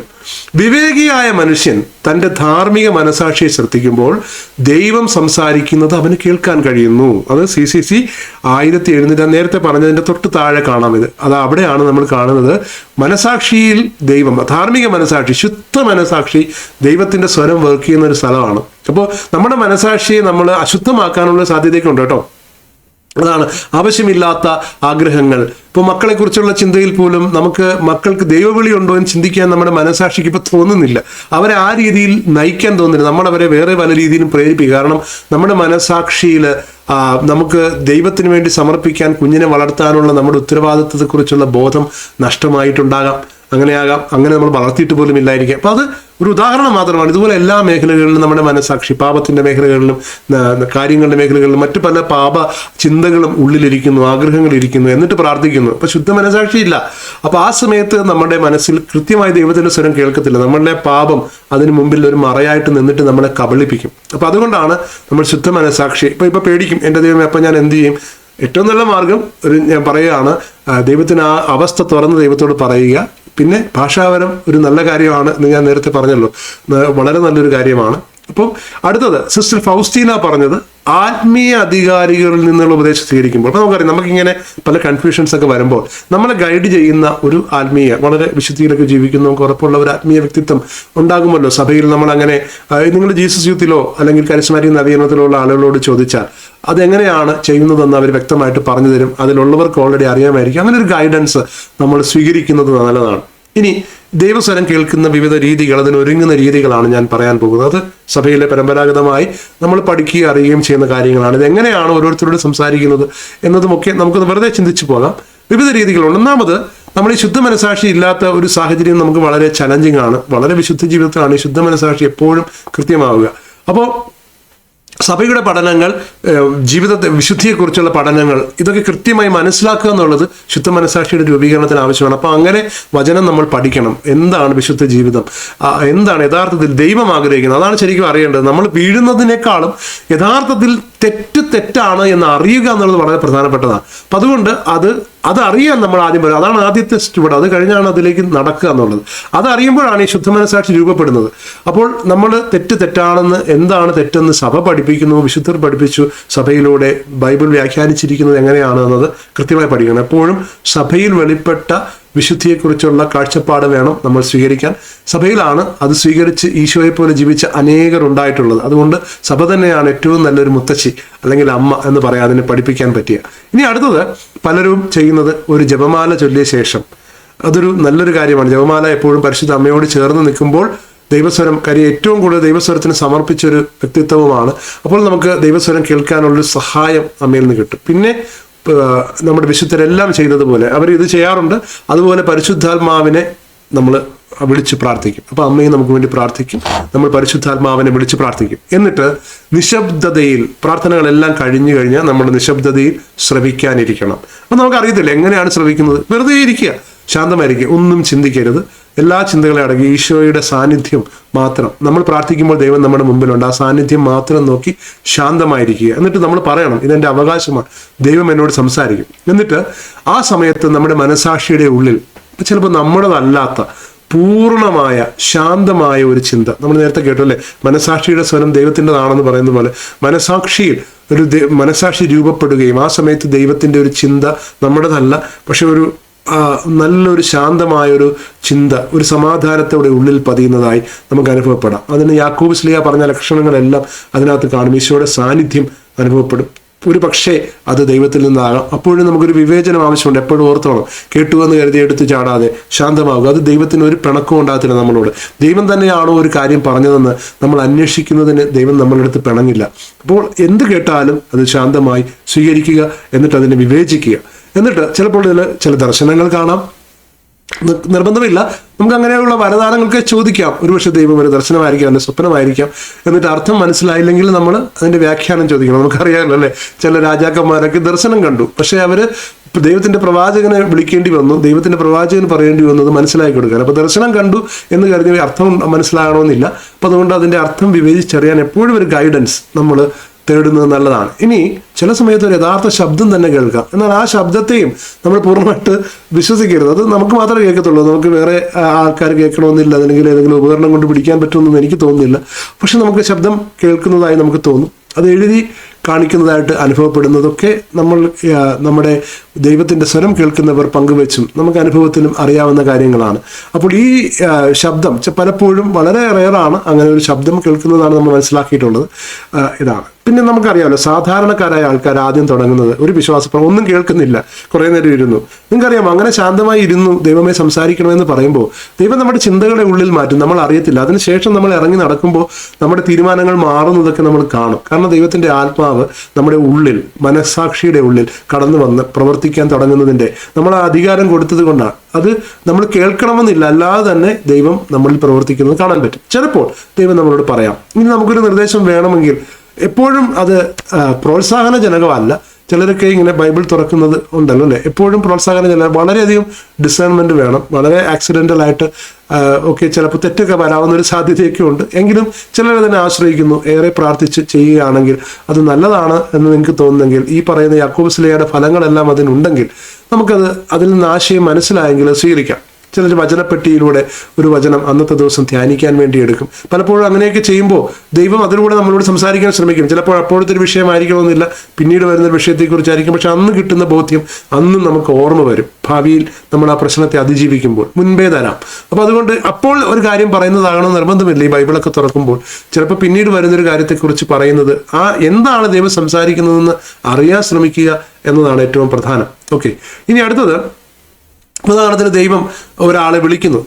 വിവേകിയായ മനുഷ്യൻ തന്റെ ധാർമ്മിക മനസാക്ഷിയെ ശ്രദ്ധിക്കുമ്പോൾ ദൈവം സംസാരിക്കുന്നത് അവന് കേൾക്കാൻ കഴിയുന്നു. അത് സി സി സി ആയിരത്തി എഴുന്നൂറ്റി നേരത്തെ പറഞ്ഞതിന്റെ തൊട്ട് താഴെ കാണാം ഇത്. അത് അവിടെയാണ് നമ്മൾ കാണുന്നത്. മനസാക്ഷിയിൽ ദൈവം ധാർമ്മിക മനസാക്ഷി ശുദ്ധ മനസാക്ഷി ദൈവത്തിന്റെ സ്വരം വർക്ക് ചെയ്യുന്ന ഒരു സ്ഥലമാണ്. അപ്പോൾ നമ്മുടെ മനസാക്ഷിയെ നമ്മൾ അശുദ്ധമാക്കാനുള്ള സാധ്യതയൊക്കെ ഉണ്ട് കേട്ടോ. അതാണ് ആവശ്യമില്ലാത്ത ആഗ്രഹങ്ങൾ. ഇപ്പോൾ മക്കളെ കുറിച്ചുള്ള ചിന്തയിൽ പോലും നമുക്ക് മക്കൾക്ക് ദൈവവിളി ഉണ്ടോ എന്ന് ചിന്തിക്കാൻ നമ്മുടെ മനസാക്ഷിക്ക് ഇപ്പൊ തോന്നുന്നില്ല. അവരെ ആ രീതിയിൽ നയിക്കാൻ തോന്നുന്നില്ല. നമ്മൾ അവരെ വേറെ പല രീതിയിലും പ്രേരിപ്പിക്കുക കാരണം നമ്മുടെ മനസാക്ഷിയിൽ നമുക്ക് ദൈവത്തിന് വേണ്ടി സമർപ്പിക്കാൻ കുഞ്ഞിനെ വളർത്താനുള്ള നമ്മുടെ ഉത്തരവാദിത്വത്തെക്കുറിച്ചുള്ള ബോധം നഷ്ടമായിട്ടുണ്ടാകാം. അങ്ങനെയാകാം. അങ്ങനെ നമ്മൾ വളർത്തിയിട്ട് പോലും ഇല്ലായിരിക്കാം. അപ്പോൾ അത് ഒരു ഉദാഹരണം മാത്രമാണ്. ഇതുപോലെ എല്ലാ മേഖലകളിലും നമ്മുടെ മനസാക്ഷി പാപത്തിന്റെ മേഖലകളിലും കാര്യങ്ങളുടെ മേഖലകളിലും മറ്റു പല പാപ ചിന്തകളും ഉള്ളിലിരിക്കുന്നു ആഗ്രഹങ്ങൾ ഇരിക്കുന്നു എന്നിട്ട് പ്രാർത്ഥിക്കുന്നു. അപ്പൊ ശുദ്ധ മനസാക്ഷി ഇല്ല. അപ്പൊ ആ സമയത്ത് നമ്മുടെ മനസ്സിൽ കൃത്യമായി ദൈവത്തിന്റെ സ്വരം കേൾക്കത്തില്ല. നമ്മളുടെ പാപം അതിന് മുമ്പിൽ ഒരു മറയായിട്ട് നിന്നിട്ട് നമ്മളെ കബളിപ്പിക്കും. അപ്പോൾ അതുകൊണ്ടാണ് നമ്മൾ ശുദ്ധ മനസാക്ഷി. ഇപ്പൊ ഇപ്പൊ പേടിക്കും. എന്റെ ദൈവമേ അപ്പൊ ഞാൻ എന്ത് ചെയ്യും? ഏറ്റവും നല്ല മാർഗം ഒരു ഞാൻ പറയുകയാണ് ദൈവത്തിന് ആ അവസ്ഥ തുറന്ന് ദൈവത്തോട് പറയുക. പിന്നെ ഭാഷാപരം ഒരു നല്ല കാര്യമാണ് എന്ന് ഞാൻ നേരത്തെ പറഞ്ഞല്ലോ. വളരെ നല്ലൊരു കാര്യമാണ്. അപ്പം അടുത്തത് സിസ്റ്റർ ഫൗസ്റ്റീന പറഞ്ഞത് ആത്മീയ അധികാരികളിൽ നിന്നുള്ള ഉപദേശം സ്വീകരിക്കുമ്പോൾ. അപ്പോൾ നമുക്കറിയാം നമുക്കിങ്ങനെ പല കൺഫ്യൂഷൻസ് ഒക്കെ വരുമ്പോൾ നമ്മളെ ഗൈഡ് ചെയ്യുന്ന ഒരു ആത്മീയ വളരെ വിശുദ്ധിയിലൊക്കെ ജീവിക്കുന്ന നമുക്ക് ഉറപ്പുള്ള ഒരു ആത്മീയ വ്യക്തിത്വം ഉണ്ടാകുമല്ലോ. സഭയിൽ നമ്മൾ അങ്ങനെ നിങ്ങൾ ജീസസ് യൂത്തിലോ അല്ലെങ്കിൽ കരിസ്മാറ്റിക് നവീകരണത്തിലോ ഉള്ള ആളുകളോട് ചോദിച്ചാൽ അതെങ്ങനെയാണ് ചെയ്യുന്നതെന്ന് അവർ വ്യക്തമായിട്ട് പറഞ്ഞു തരും. അതിലുള്ളവർക്ക് ഓൾറെഡി അറിയാമായിരിക്കും. അങ്ങനെ ഒരു ഗൈഡൻസ് നമ്മൾ സ്വീകരിക്കുന്നത് നല്ലതാണ്. ഇനി ദൈവസ്വരം കേൾക്കുന്ന വിവിധ രീതികൾ അതിനൊരുങ്ങുന്ന രീതികളാണ് ഞാൻ പറയാൻ പോകുന്നത്. അത് സഭയിലെ പരമ്പരാഗതമായി നമ്മൾ പഠിക്കുകയും അറിയുകയും ചെയ്യുന്ന കാര്യങ്ങളാണ്. ഇത് എങ്ങനെയാണ് ഓരോരുത്തരോട് സംസാരിക്കുന്നത് എന്നതുമൊക്കെ നമുക്കൊന്ന് വെറുതെ ചിന്തിച്ചു പോകാം. വിവിധ രീതികളുണ്ട്. ഒന്നാമത് നമ്മൾ ഈ ശുദ്ധ മനസാക്ഷി ഇല്ലാത്ത ഒരു സാഹചര്യം നമുക്ക് വളരെ ചലഞ്ചിങ് ആണ്. വളരെ വിശുദ്ധ ജീവിതത്തിലാണ് ഈ ശുദ്ധ മനസാക്ഷി എപ്പോഴും കൃത്യമാവുക. അപ്പോൾ സഭയുടെ പഠനങ്ങൾ ജീവിതത്തെ വിശുദ്ധിയെക്കുറിച്ചുള്ള പഠനങ്ങൾ ഇതൊക്കെ കൃത്യമായി മനസ്സിലാക്കുക എന്നുള്ളത് ശുദ്ധ മനസാക്ഷിയുടെ രൂപീകരണത്തിന് ആവശ്യമാണ്. അപ്പോൾ അങ്ങനെ വചനം നമ്മൾ പഠിക്കണം. എന്താണ് വിശുദ്ധ ജീവിതം? എന്താണ് യഥാർത്ഥത്തിൽ ദൈവം ആഗ്രഹിക്കുന്നത്? അതാണ് ശരിക്കും അറിയേണ്ടത്. നമ്മൾ വീഴുന്നതിനേക്കാളും യഥാർത്ഥത്തിൽ തെറ്റ് തെറ്റാണ് എന്ന് അറിയുക എന്നുള്ളത് വളരെ പ്രധാനപ്പെട്ടതാണ്. അപ്പം അതുകൊണ്ട് അത് അതറിയാൻ നമ്മൾ ആദ്യം വരും. അതാണ് ആദ്യത്തെ സ്റ്റൂഡ് അത് കഴിഞ്ഞാണ് അതിലേക്ക് നടക്കുക എന്നുള്ളത്. അതറിയുമ്പോഴാണ് ഈ ശുദ്ധ മനസാക്ഷി രൂപപ്പെടുന്നത്. അപ്പോൾ നമ്മൾ തെറ്റ് തെറ്റാണെന്ന് എന്താണ് തെറ്റെന്ന് സഭ പഠിപ്പിക്കുന്നു വിശുദ്ധർ പഠിപ്പിച്ചു സഭയിലൂടെ ബൈബിൾ വ്യാഖ്യാനിച്ചിരിക്കുന്നത് എങ്ങനെയാണ് എന്നത് കൃത്യമായി പഠിക്കണം. എപ്പോഴും സഭയിൽ വെളിപ്പെട്ട വിശുദ്ധിയെക്കുറിച്ചുള്ള കാഴ്ചപ്പാട് വേണം നമ്മൾ സ്വീകരിക്കാൻ. സഭയിലാണ് അത് സ്വീകരിച്ച് ഈശോയെ പോലെ ജീവിച്ച അനേകർ ഉണ്ടായിട്ടുള്ളത് അതുകൊണ്ട് സഭ തന്നെയാണ് ഏറ്റവും നല്ലൊരു മുത്തശ്ശി അല്ലെങ്കിൽ അമ്മ എന്ന് പറയാൻ അതിനെ പഠിപ്പിക്കാൻ പറ്റിയ. ഇനി അടുത്തത് പലരും ചെയ്യുന്നത് ഒരു ജപമാല ചൊല്ലിയ ശേഷം. അതൊരു നല്ലൊരു കാര്യമാണ്. ജപമാല എപ്പോഴും പരിശുദ്ധ അമ്മയോട് ചേർന്ന് നിൽക്കുമ്പോൾ ദൈവസ്വരം കാര്യം ഏറ്റവും കൂടുതൽ ദൈവസ്വരത്തിന് സമർപ്പിച്ചൊരു വ്യക്തിത്വവുമാണ്. അപ്പോൾ നമുക്ക് ദൈവസ്വരം കേൾക്കാനുള്ളൊരു സഹായം അമ്മയിൽ നിന്ന് കിട്ടും. പിന്നെ നമ്മുടെ വിശുദ്ധരെല്ലാം ചെയ്തതുപോലെ അവർ ഇത് ചെയ്യാറുണ്ട്. അതുപോലെ പരിശുദ്ധാത്മാവിനെ നമ്മൾ വിളിച്ച് പ്രാർത്ഥിക്കും. അപ്പോൾ അമ്മയും നമുക്ക് വേണ്ടി പ്രാർത്ഥിക്കും. നമ്മൾ പരിശുദ്ധാത്മാവിനെ വിളിച്ച് പ്രാർത്ഥിക്കും. എന്നിട്ട് നിശബ്ദതയിൽ പ്രാർത്ഥനകളെല്ലാം കഴിഞ്ഞു കഴിഞ്ഞാൽ നമ്മൾ നിശബ്ദതയിൽ ശ്രവിക്കാനിരിക്കണം. അപ്പം നമുക്കറിയത്തില്ല എങ്ങനെയാണ് ശ്രവിക്കുന്നത്? വെറുതെ ഇരിക്കുക. ശാന്തമായിരിക്കുക. ഒന്നും ചിന്തിക്കരുത്. എല്ലാ ചിന്തകളെ അടങ്ങി ഈശോയുടെ സാന്നിധ്യം മാത്രം. നമ്മൾ പ്രാർത്ഥിക്കുമ്പോൾ ദൈവം നമ്മുടെ മുമ്പിലുണ്ട്. ആ സാന്നിധ്യം മാത്രം നോക്കി ശാന്തമായിരിക്കുക. എന്നിട്ട് നമ്മൾ പറയണം ഇതെന്റെ അവകാശമാണ്. ദൈവം എന്നോട് സംസാരിക്കും. എന്നിട്ട് ആ സമയത്ത് നമ്മുടെ മനസാക്ഷിയുടെ ഉള്ളിൽ ചിലപ്പോൾ നമ്മുടേതല്ലാത്ത പൂർണമായ ശാന്തമായ ഒരു ചിന്ത. നമ്മൾ നേരത്തെ കേട്ടു അല്ലേ മനസാക്ഷിയുടെ സ്വരം ദൈവത്തിന്റെതാണെന്ന് പറയുന്ന പോലെ മനസാക്ഷിയിൽ ഒരു മനസാക്ഷി രൂപപ്പെടുകയും ആ സമയത്ത് ദൈവത്തിന്റെ ഒരു ചിന്ത നമ്മുടേതല്ല. പക്ഷെ ഒരു നല്ലൊരു ശാന്തമായൊരു ചിന്ത ഒരു സമാധാനത്തോടെ ഉള്ളിൽ പതിയുന്നതായി നമുക്ക് അനുഭവപ്പെടാം. അതിന് യാക്കൂബ് സ്ലിയ പറഞ്ഞ ലക്ഷണങ്ങളെല്ലാം അതിനകത്ത് കാണും. ഈശോയുടെ സാന്നിധ്യം അനുഭവപ്പെടും. ഒരു പക്ഷേ അത് ദൈവത്തിൽ നിന്നാകാം. അപ്പോഴും നമുക്കൊരു വിവേചനം ആവശ്യമുണ്ട്. എപ്പോഴും ഓർത്തോണം. കേട്ടു എന്ന് കരുതി എടുത്ത് ചാടാതെ ശാന്തമാവുക. അത് ദൈവത്തിന് ഒരു പിണക്കവും ഉണ്ടാകത്തില്ല നമ്മളോട്. ദൈവം തന്നെയാണോ ഒരു കാര്യം പറഞ്ഞതെന്ന് നമ്മൾ അന്വേഷിക്കുന്നതിന് ദൈവം നമ്മളുടെ അടുത്ത് പിണങ്ങില്ല. അപ്പോൾ എന്ത് കേട്ടാലും അത് ശാന്തമായി സ്വീകരിക്കുക എന്നിട്ട് അതിനെ വിവേചിക്കുക. എന്നിട്ട് ചിലപ്പോൾ ഇതിൽ ചില ദർശനങ്ങൾ കാണാം. നിർബന്ധമില്ല. നമുക്ക് അങ്ങനെയുള്ള വരദാനങ്ങൾക്ക് ചോദിക്കാം. ഒരുപക്ഷെ ദൈവം ഒരു ദർശനമായിരിക്കാം അല്ലെങ്കിൽ സ്വപ്നമായിരിക്കാം. എന്നിട്ട് അർത്ഥം മനസ്സിലായില്ലെങ്കിൽ നമ്മൾ അതിന്റെ വ്യാഖ്യാനം ചോദിക്കണം. നമുക്കറിയാമല്ലോ അല്ലേ? ചില രാജാക്കന്മാരൊക്കെ ദർശനം കണ്ടു. പക്ഷെ ഇപ്പൊ ദൈവത്തിന്റെ പ്രവാചകനെ വിളിക്കേണ്ടി വന്നു. ദൈവത്തിന്റെ പ്രവാചകൻ പറയേണ്ടി വന്നു അത് മനസ്സിലാക്കി കൊടുക്കാൻ. അപ്പോൾ ദർശനം കണ്ടു എന്ന് കരുതി അർത്ഥം മനസ്സിലാകണമെന്നില്ല. അപ്പോൾ അതുകൊണ്ട് അതിന്റെ അർത്ഥം വിവേചിച്ചറിയാൻ എപ്പോഴും ഒരു ഗൈഡൻസ് നമ്മൾ തേടുന്നത് നല്ലതാണ്. ഇനി ചില സമയത്ത് ഒരു യഥാർത്ഥ ശബ്ദം തന്നെ കേൾക്കാം. എന്നാൽ ആ ശബ്ദത്തെയും നമ്മൾ പൂർണമായിട്ട് വിശ്വസിക്കരുത്. അത് നമുക്ക് മാത്രമേ കേൾക്കത്തുള്ളൂ. നമുക്ക് വേറെ ആൾക്കാർ കേൾക്കണമെന്നില്ല. അല്ലെങ്കിൽ ഏതെങ്കിലും ഉപകരണം കൊണ്ട് പിടിക്കാൻ പറ്റുമെന്നൊന്നും എനിക്ക് തോന്നുന്നില്ല. പക്ഷെ നമുക്ക് ശബ്ദം കേൾക്കുന്നതായി നമുക്ക് തോന്നും. അത് എഴുതി കാണിക്കുന്നതായിട്ട് അനുഭവപ്പെടുന്നതൊക്കെ നമ്മൾ നമ്മുടെ ദൈവത്തിന്റെ സ്വരം കേൾക്കുന്നവർ പങ്കുവെച്ചും നമുക്ക് അനുഭവത്തിലും അറിയാവുന്ന കാര്യങ്ങളാണ്. അപ്പോൾ ഈ ശബ്ദം പലപ്പോഴും വളരെ റെയറാണ് അങ്ങനെ ഒരു ശബ്ദം കേൾക്കുന്നതാണ് നമ്മൾ മനസ്സിലാക്കിയിട്ടുള്ളത്. ഇതാണ്. പിന്നെ നമുക്കറിയാമല്ലോ സാധാരണക്കാരായ ആൾക്കാർ ആദ്യം തുടങ്ങുന്നത് ഒരു വിശ്വാസപ്രം ഒന്നും കേൾക്കുന്നില്ല. കുറേ നേരം ഇരുന്നു. നിങ്ങൾക്കറിയാം അങ്ങനെ ശാന്തമായി ഇരുന്നു ദൈവമേ സംസാരിക്കണമെന്ന് പറയുമ്പോൾ ദൈവം നമ്മുടെ ചിന്തകളെ ഉള്ളിൽ മാറ്റും. നമ്മൾ അറിയത്തില്ല. അതിനുശേഷം നമ്മൾ ഇറങ്ങി നടക്കുമ്പോൾ നമ്മുടെ തീരുമാനങ്ങൾ മാറുന്നതൊക്കെ നമ്മൾ കാണും. കാരണം ദൈവത്തിന്റെ ആത്മാവ് നമ്മുടെ ഉള്ളിൽ മനസ്സാക്ഷിയുടെ ഉള്ളിൽ കടന്നു വന്ന് പ്രവർത്തിക്കാൻ തുടങ്ങുന്നതിന്റെ നമ്മൾ ആ അധികാരം കൊടുത്തത് കൊണ്ടാണ്. അത് നമ്മൾ കേൾക്കണമെന്നില്ല. അല്ലാതെ തന്നെ ദൈവം നമ്മളിൽ പ്രവർത്തിക്കുന്നത് കാണാൻ പറ്റും. ചിലപ്പോൾ ദൈവം നമ്മളോട് പറയാം ഇനി നമുക്കൊരു നിർദ്ദേശം വേണമെങ്കിൽ എപ്പോഴും അത് പ്രോത്സാഹനജനകമല്ല. ചിലരൊക്കെ ഇങ്ങനെ ബൈബിൾ തുറക്കുന്നത് ഉണ്ടല്ലോ അല്ലേ? എപ്പോഴും പ്രോത്സാഹനജനകം വളരെയധികം ഡിസേൺമെന്റ് വേണം. വളരെ ആക്സിഡന്റൽ ആയിട്ട് ഒക്കെ ചിലപ്പോൾ തെറ്റൊക്കെ വരാവുന്ന ഒരു സാധ്യതയൊക്കെ ഉണ്ട്. എങ്കിലും ചിലർ അതിനെ ആശ്രയിക്കുന്നു ഏറെ പ്രാർത്ഥിച്ച് ചെയ്യുകയാണെങ്കിൽ അത് നല്ലതാണ് എന്ന് നിങ്ങൾക്ക് തോന്നുന്നെങ്കിൽ ഈ പറയുന്ന യാക്കോബ് ഫലങ്ങളെല്ലാം അതിനുണ്ടെങ്കിൽ നമുക്കത് അതിൽ നിന്ന് ആശയം മനസ്സിലായെങ്കിൽ സ്വീകരിക്കാം. ചിലർ വചനപ്പെട്ടിയിലൂടെ ഒരു വചനം അന്നത്തെ ദിവസം ധ്യാനിക്കാൻ വേണ്ടി എടുക്കും. പലപ്പോഴും അങ്ങനെയൊക്കെ ചെയ്യുമ്പോൾ ദൈവം അതിലൂടെ നമ്മളോട് സംസാരിക്കാൻ ശ്രമിക്കും. ചിലപ്പോൾ അപ്പോഴത്തെ ഒരു വിഷയമായിരിക്കണമെന്നില്ല. പിന്നീട് വരുന്ന വിഷയത്തെക്കുറിച്ചായിരിക്കും. പക്ഷെ അന്ന് കിട്ടുന്ന ബോധ്യം അന്നും നമുക്ക് ഓർമ്മ വരും. ഭാവിയിൽ നമ്മൾ ആ പ്രശ്നത്തെ അതിജീവിക്കുമ്പോൾ മുൻപേ തരാം. അപ്പോൾ അതുകൊണ്ട് അപ്പോൾ ഒരു കാര്യം പറയുന്നതാകണം നിർബന്ധമില്ല. ഈ ബൈബിളൊക്കെ തുറക്കുമ്പോൾ ചിലപ്പോൾ പിന്നീട് വരുന്ന ഒരു കാര്യത്തെക്കുറിച്ച് പറയുന്നത് ആ എന്താണ് ദൈവം സംസാരിക്കുന്നതെന്ന് അറിയാൻ ശ്രമിക്കുക എന്നതാണ് ഏറ്റവും പ്രധാനം. ഓക്കെ. ഇനി അടുത്തത് ഉദാഹരണത്തിന് ദൈവം ഒരാളെ വിളിക്കുന്നു.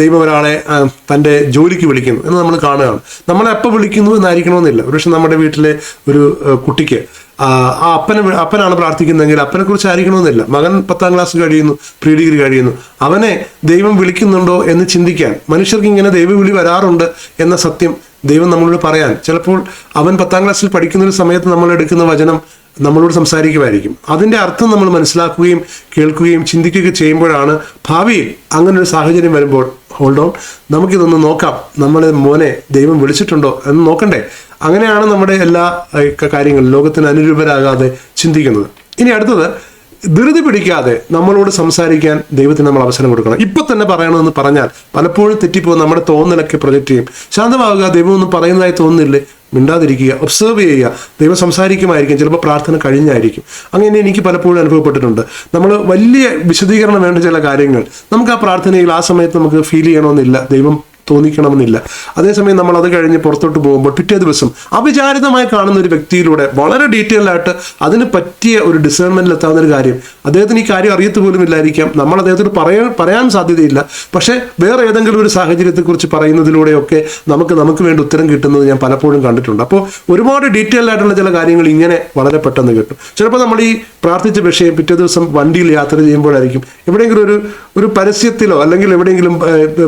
ദൈവം ഒരാളെ തന്റെ ജോലിക്ക് വിളിക്കുന്നു എന്ന് നമ്മൾ കാണുകയാണ്. നമ്മളെ അപ്പം വിളിക്കുന്നു എന്നായിരിക്കണമെന്നില്ല. പക്ഷെ നമ്മുടെ വീട്ടിലെ ഒരു കുട്ടിക്ക് ആ അപ്പനെ അപ്പനാണ് പ്രാർത്ഥിക്കുന്നതെങ്കിൽ അപ്പനെ കുറിച്ച് ആയിരിക്കണമെന്നില്ല. മകൻ പത്താം ക്ലാസ് കഴിയുന്നു പ്രീ ഡിഗ്രി കഴിയുന്നു. അവനെ ദൈവം വിളിക്കുന്നുണ്ടോ എന്ന് ചിന്തിക്കാൻ മനുഷ്യർക്ക് ഇങ്ങനെ ദൈവവിളി വരാറുണ്ട് എന്ന സത്യം ദൈവം നമ്മളോട് പറയാൻ. ചിലപ്പോൾ അവൻ പത്താം ക്ലാസ്സിൽ പഠിക്കുന്ന ഒരു സമയത്ത് നമ്മൾ എടുക്കുന്ന വചനം നമ്മളോട് സംസാരിക്കുമായിരിക്കും. അതിന്റെ അർത്ഥം നമ്മൾ മനസ്സിലാക്കുകയും കേൾക്കുകയും ചിന്തിക്കുകയും ചെയ്യുമ്പോഴാണ് ഭാവിയിൽ അങ്ങനെ ഒരു സാഹചര്യം വരുമ്പോൾ ഹോൾഡ് ഓൺ നമുക്കിതൊന്ന് നോക്കാം. നമ്മളെ മോനെ ദൈവം വിളിച്ചിട്ടുണ്ടോ എന്ന് നോക്കണ്ടേ. അങ്ങനെയാണ് നമ്മുടെ എല്ലാ കാര്യങ്ങളും ലോകത്തിന് അനുരൂപരാകാതെ ചിന്തിക്കുന്നത്. ഇനി അടുത്തത് ധൃതി പിടിക്കാതെ നമ്മളോട് സംസാരിക്കാൻ ദൈവത്തിന് നമ്മൾ അവസരം കൊടുക്കണം. ഇപ്പൊ തന്നെ പറയണമെന്ന് പറഞ്ഞാൽ പലപ്പോഴും തെറ്റിപ്പോകും നമ്മുടെ തോന്നലൊക്കെ പ്രൊജക്റ്റ് ചെയ്യും. ശാന്തമാവുക ദൈവം ഒന്നും പറയുന്നതായി തോന്നുന്നില്ലേ മിണ്ടാതിരിക്കുക ഒബ്സർവ് ചെയ്യുക. ദൈവം സംസാരിക്കുമായിരിക്കും ചിലപ്പോൾ പ്രാർത്ഥന കഴിഞ്ഞായിരിക്കും. അങ്ങനെ എനിക്ക് പലപ്പോഴും അനുഭവപ്പെട്ടിട്ടുണ്ട്. നമ്മൾ വലിയ വിശദീകരണം വേണ്ട ചില കാര്യങ്ങൾ. നമുക്ക് ആ പ്രാർത്ഥനയിൽ ആ സമയത്ത് നമുക്ക് ഫീൽ ചെയ്യണമെന്നില്ല. ദൈവം തോന്നിക്കണമെന്നില്ല. അതേസമയം നമ്മൾ അത് കഴിഞ്ഞ് പുറത്തോട്ട് പോകുമ്പോൾ പിറ്റേ ദിവസം അവിചാരിതമായി കാണുന്ന ഒരു വ്യക്തിയിലൂടെ വളരെ ഡീറ്റെയിൽ ആയിട്ട് അതിന് പറ്റിയ ഒരു ഡിസേൺമെന്റിൽ എത്താവുന്ന ഒരു കാര്യം. അദ്ദേഹത്തിന് ഈ കാര്യം അറിയത്ത് പോലും ഇല്ലായിരിക്കാം. നമ്മൾ അദ്ദേഹത്തോട് പറയാൻ പറയാൻ സാധ്യതയില്ല. പക്ഷേ വേറെ ഏതെങ്കിലും ഒരു സാഹചര്യത്തെക്കുറിച്ച് പറയുന്നതിലൂടെയൊക്കെ നമുക്ക് നമുക്ക് വേണ്ടി ഉത്തരം കിട്ടുന്നത് ഞാൻ പലപ്പോഴും കണ്ടിട്ടുണ്ട്. അപ്പോൾ ഒരുപാട് ഡീറ്റെയിൽ ആയിട്ടുള്ള ചില കാര്യങ്ങൾ ഇങ്ങനെ വളരെ പെട്ടെന്ന് കിട്ടും. ചിലപ്പോൾ നമ്മൾ ഈ പ്രാർത്ഥിച്ച വിഷയം പിറ്റേ ദിവസം വണ്ടിയിൽ യാത്ര ചെയ്യുമ്പോഴായിരിക്കും. എവിടെയെങ്കിലും ഒരു ഒരു പരസ്യത്തിലോ അല്ലെങ്കിൽ എവിടെയെങ്കിലും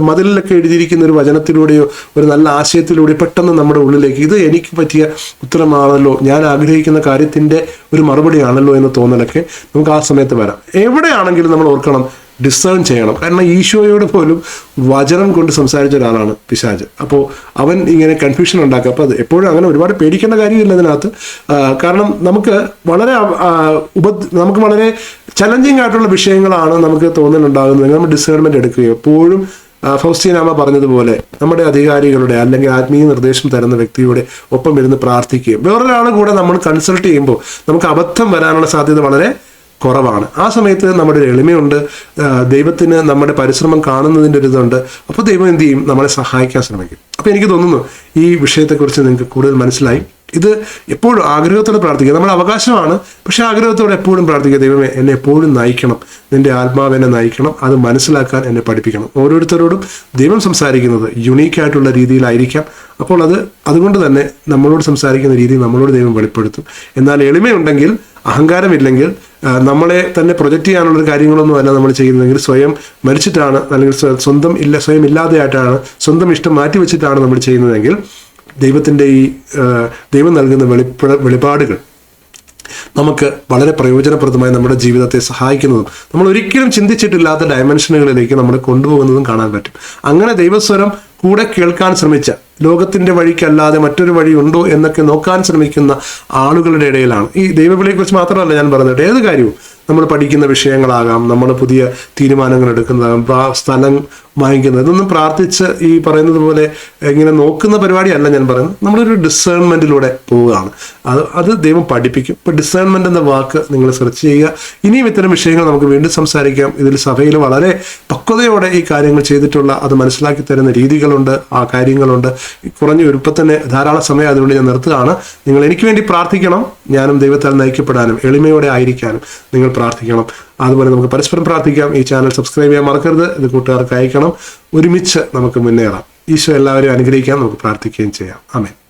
മതിലിലൊക്കെ എഴുതിയിരിക്കുന്ന ഒരു വചനത്തിലൂടെയോ ഒരു നല്ല ആശയത്തിലൂടെയോ പെട്ടെന്ന് നമ്മുടെ ഉള്ളിലേക്ക് ഇത് എനിക്ക് പറ്റിയ ഉത്തരമാണല്ലോ ഞാൻ ആഗ്രഹിക്കുന്ന കാര്യത്തിന്റെ ഒരു മറുപടിയാണല്ലോ എന്ന് തോന്നലൊക്കെ നമുക്ക് ആ സമയത്ത് വരാം. എവിടെയാണെങ്കിലും നമ്മൾ ഓർക്കണം ഡിസേൺ ചെയ്യണം. കാരണം ഈശോയോട് പോലും വചനം കൊണ്ട് സംസാരിച്ച ഒരാളാണ് പിശാജ്. അപ്പോൾ അവൻ ഇങ്ങനെ കൺഫ്യൂഷൻ ഉണ്ടാക്കുക. അപ്പോൾ അത് എപ്പോഴും അങ്ങനെ ഒരുപാട് പേടിക്കേണ്ട കാര്യമില്ല അതിനകത്ത് കാരണം നമുക്ക് വളരെ ഉപ നമുക്ക് വളരെ ചലഞ്ചിങ് ആയിട്ടുള്ള വിഷയങ്ങളാണ് നമുക്ക് തോന്നലുണ്ടാകുന്നത് നമ്മൾ ഡിസേൺമെന്റ് എടുക്കുകയോ എപ്പോഴും ഫൗസ്റ്റീനാമ പറഞ്ഞതുപോലെ നമ്മുടെ അധികാരികളുടെ അല്ലെങ്കിൽ ആത്മീയ നിർദ്ദേശം തരുന്ന വ്യക്തിയുടെ ഒപ്പം ഇരുന്ന് പ്രാർത്ഥിക്കുകയും വേറൊരാളെ കൂടെ നമ്മൾ കൺസൾട്ട് ചെയ്യുമ്പോൾ നമുക്ക് അബദ്ധം വരാനുള്ള സാധ്യത വളരെ കുറവാണ്. ആ സമയത്ത് നമ്മുടെ ഒരു എളിമയുണ്ട്. ദൈവത്തിന് നമ്മുടെ പരിശ്രമം കാണുന്നതിന്റെ ഒരു ഇതുണ്ട്. അപ്പോൾ ദൈവം എന്ത് ചെയ്യും? നമ്മളെ സഹായിക്കാൻ ശ്രമിക്കും. അപ്പോൾ എനിക്ക് തോന്നുന്നു ഈ വിഷയത്തെക്കുറിച്ച് നിങ്ങൾക്ക് കൂടുതൽ മനസ്സിലായി. ഇത് എപ്പോഴും ആഗ്രഹത്തോടെ പ്രാർത്ഥിക്കുക. നമ്മുടെ അവകാശമാണ് പക്ഷേ ആഗ്രഹത്തോടെ എപ്പോഴും പ്രാർത്ഥിക്കുക. ദൈവമേ എന്നെ എപ്പോഴും നയിക്കണം. നിന്റെ ആത്മാവ് എന്നെ നയിക്കണം. അത് മനസ്സിലാക്കാൻ എന്നെ പഠിപ്പിക്കണം. ഓരോരുത്തരോടും ദൈവം സംസാരിക്കുന്നത് യുണീക്ക് ആയിട്ടുള്ള രീതിയിലായിരിക്കാം. അപ്പോൾ അത് അതുകൊണ്ട് തന്നെ നമ്മളോട് സംസാരിക്കുന്ന രീതി നമ്മളോട് ദൈവം വെളിപ്പെടുത്തും. എന്നാൽ എളിമയുണ്ടെങ്കിൽ അഹങ്കാരമില്ലെങ്കിൽ നമ്മളെ തന്നെ പ്രൊജക്റ്റ് ചെയ്യാനുള്ളൊരു കാര്യങ്ങളൊന്നും അല്ല നമ്മൾ ചെയ്യുന്നതെങ്കിൽ സ്വയം മരിച്ചിട്ടാണ് അല്ലെങ്കിൽ സ്വന്തം ഇല്ല സ്വയം ഇല്ലാതെയായിട്ടാണ് സ്വന്തം ഇഷ്ടം മാറ്റി വെച്ചിട്ടാണ് നമ്മൾ ചെയ്യുന്നതെങ്കിൽ ദൈവത്തിന്റെ ഈ ദൈവം നൽകുന്ന വെളിപ്പ വെളിപാടുകൾ നമുക്ക് വളരെ പ്രയോജനപ്രദമായി നമ്മുടെ ജീവിതത്തെ സഹായിക്കുന്നതും നമ്മൾ ഒരിക്കലും ചിന്തിച്ചിട്ടില്ലാത്ത ഡയമെൻഷനുകളിലേക്ക് നമ്മളെ കൊണ്ടുപോകുന്നതും കാണാൻ പറ്റും. അങ്ങനെ ദൈവസ്വരം കൂടെ കേൾക്കാൻ ശ്രമിച്ച ലോകത്തിന്റെ വഴിക്കല്ലാതെ മറ്റൊരു വഴി ഉണ്ടോ എന്നൊക്കെ നോക്കാൻ ശ്രമിക്കുന്ന ആളുകളുടെ ഇടയിലാണ്. ഈ ദൈവവിളിയെക്കുറിച്ച് മാത്രമല്ല ഞാൻ പറഞ്ഞത് ഏത് കാര്യവും നമ്മൾ പഠിക്കുന്ന വിഷയങ്ങളാകാം നമ്മൾ പുതിയ തീരുമാനങ്ങൾ എടുക്കുന്നതാകാം സ്ഥലം വാങ്ങിക്കുന്നത് ഇതൊന്നും പ്രാർത്ഥിച്ച് ഈ പറയുന്നത് പോലെ ഇങ്ങനെ നോക്കുന്ന പരിപാടിയല്ല ഞാൻ പറയുന്നത്. നമ്മളൊരു ഡിസേൺമെന്റിലൂടെ പോവുകയാണ്. അത് അത് ദൈവം പഠിപ്പിക്കും. ഇപ്പൊ ഡിസേൺമെന്റ് എന്ന വാക്ക് നിങ്ങൾ സെർച്ച് ചെയ്യുക. ഇനിയും ഇത്തരം വിഷയങ്ങൾ നമുക്ക് വീണ്ടും സംസാരിക്കാം. ഇതിൽ സഭയിൽ വളരെ പക്വതയോടെ ഈ കാര്യങ്ങൾ ചെയ്തിട്ടുള്ള അത് മനസ്സിലാക്കി തരുന്ന രീതികളുണ്ട് ആ കാര്യങ്ങളുണ്ട്. കുറഞ്ഞ ഒരുപ്പം തന്നെ ധാരാളം സമയം അതുകൊണ്ട് ഞാൻ നിർത്തുകയാണ്. നിങ്ങൾ എനിക്ക് വേണ്ടി പ്രാർത്ഥിക്കണം. ഞാനും ദൈവത്താൽ നയിക്കപ്പെടാനും എളിമയോടെ ആയിരിക്കാനും. നിങ്ങൾ പ്രാർത്ഥിക്കണം. അതുപോലെ നമുക്ക് പരസ്പരം പ്രാർത്ഥിക്കാം. ഈ ചാനൽ സബ്സ്ക്രൈബ് ചെയ്യാൻ മറക്കരുത്. ഇത് കൂട്ടുകാർക്ക് അയക്കണം. ഒരുമിച്ച് നമുക്ക് മുന്നേറാം. ഈശോ എല്ലാവരെയും അനുഗ്രഹിക്കാൻ നമുക്ക് പ്രാർത്ഥിക്കുകയും ചെയ്യാം. ആമേൻ.